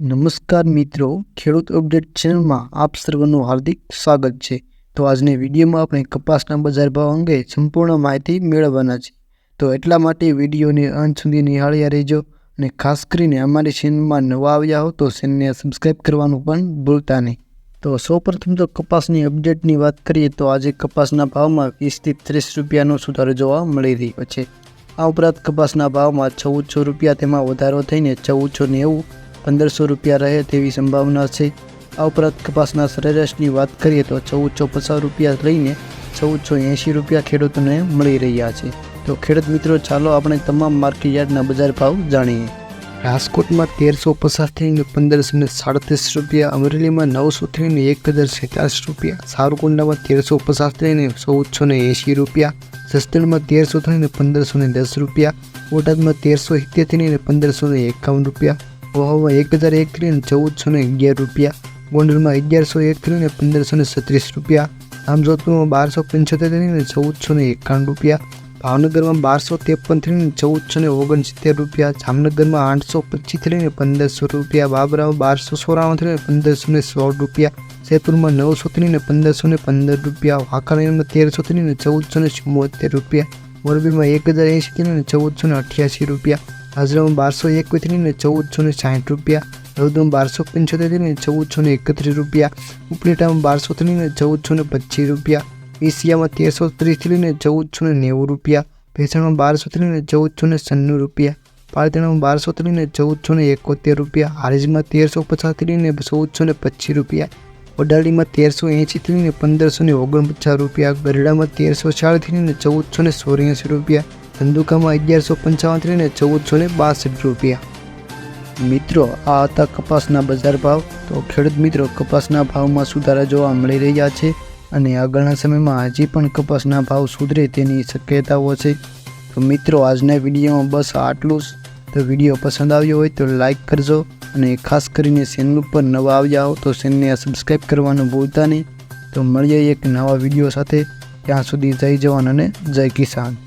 નમસ્કાર મિત્રો, ખેડૂત અપડેટ ચેનલમાં આપ સર્વનું હાર્દિક સ્વાગત છે. તો આજની વિડીયોમાં આપણે કપાસના બજાર ભાવ અંગે સંપૂર્ણ માહિતી મેળવવાના છે. તો એટલા માટે વિડીયોને અંત સુધી નિહાળ્યા રહેજો અને ખાસ કરીને અમારી ચેનલમાં નવા આવ્યા હો તો ચેનલને સબસ્ક્રાઈબ કરવાનું પણ ભૂલતા નહીં. તો સૌપ્રથમ તો કપાસની અપડેટની વાત કરીએ તો આજે કપાસના ભાવમાં વીસથી ત્રીસ રૂપિયાનો સુધારો જોવા મળી રહ્યો છે. આ ઉપરાંત કપાસના ભાવમાં ચૌદસો રૂપિયા તેમાં વધારો થઈને ચૌદસો નેવું પંદરસો રૂપિયા રહે તેવી સંભાવના છે. આ ઉપરાંત કપાસના સરેરાશની વાત કરીએ તો ચૌદસો પચાસ રૂપિયા લઈને ચૌદસો એંશી રૂપિયા ખેડૂતોને મળી રહ્યા છે. તો ખેડૂત મિત્રો, ચાલો આપણે તમામ માર્કેટ બજાર ભાવ જાણીએ. રાજકોટમાં તેરસો પચાસ થઈને પંદરસો ને સાડત્રીસ રૂપિયા, અમરેલીમાં નવસો થઈને એક હજાર સેતાલીસ રૂપિયા, સાવરકુંડલામાં તેરસો પચાસ થઈને ચૌદસો ને એંશી રૂપિયા, જસદણમાં તેરસો થઈને પંદરસો ને દસ રૂપિયા, બોટાદમાં તેરસો સિત્તેર થઈને પંદરસો ને એકાવન રૂપિયા વહાવમાં એક હજાર એક ને ચૌદસો ને અગિયાર રૂપિયા. ગોંડલમાં અગિયારસો એક થઈને પંદરસો ને છત્રીસ રૂપિયા. આમજોધપુરમાં બારસો પંચોતેરથી થઈને ચૌદસો ને એકાણું રૂપિયા. ભાવનગરમાં બારસો ત્રેપન થઈને ચૌદસો ને ઓગણસિત્તેર રૂપિયા. જામનગરમાં આઠસો પચીસથી થઈને પંદરસો રૂપિયા. બાબરામાં બારસો સોળાવન ને પંદરસો ને સોળ રૂપિયા. જયપુરમાં નવસોથી ને પંદરસો ને પંદર રૂપિયા. વાંકાનેરમાં તેરસોથી ને ચૌદસો ને ચુમ્મોતેર રૂપિયા. મોરબીમાં એક હજાર એંશી ને ચૌદસો ને અઠ્યાસી રૂપિયા. હાજરામાં બારસો એકવીસ થઈને ચૌદસો ને સાઠ રૂપિયા રૌદમાં બારસો પંચોતેર થઈને ચૌદસો ને એકત્રીસ રૂપિયા, ઉપલેટામાં બારસો થઈને ચૌદસો ને પચીસ રૂપિયા, એશિયામાં તેરસો ત્રીસથી થઈને ચૌદસો ને નેવું રૂપિયા, ભેસાણમાં બારસો થઈને ચૌદસો ને સન્નું રૂપિયા પાલતણામાં બારસો થઈને ચૌદસો ને એકોતેર રૂપિયા, હારીજમાં તેરસો પચાસ થઈને ચૌદસો ને પચીસ રૂપિયા, વડાલીમાં તેરસો એંશીથી થઈને પંદરસો ને ઓગણપચાસ રૂપિયા ગરડામાં તેરસો ચાર થઈને ચૌદસો ને રૂપિયા ધંધુકામાં અગિયારસો પંચાવન થઈને ચૌદસો ને બાસઠ રૂપિયા. મિત્રો, આ હતા કપાસના બજાર ભાવ. તો ખેડૂત મિત્રો, કપાસના ભાવમાં સુધારા જોવા મળી રહ્યા છે અને આગળના સમયમાં હજી પણ કપાસના ભાવ સુધરે તેની શક્યતાઓ છે. તો મિત્રો, આજના વિડીયોમાં બસ આટલું જ. તો વીડિયો પસંદ આવ્યો હોય તો લાઈક કરજો અને ખાસ કરીને ચેનલ ઉપર નવા આવ્યા હો તો ચેનલને સબસ્ક્રાઈબ કરવાનું ભૂલતા નહીં. તો મળીએ એક નવા વીડિયો સાથે. ત્યાં સુધી જય જવાન અને જય કિસાન.